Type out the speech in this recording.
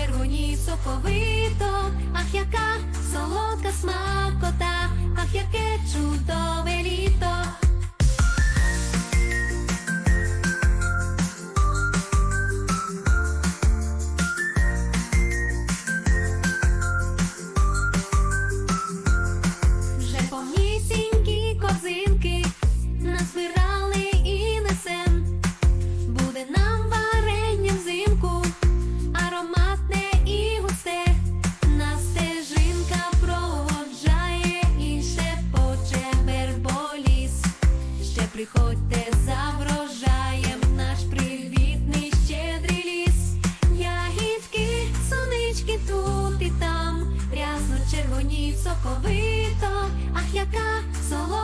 червоні соковито, ах яка соло. приходьте за врожаєм наш привітний щедрий ліс, ягідки, сонички тут і там, рясно червоні, соковито, ах яка солодка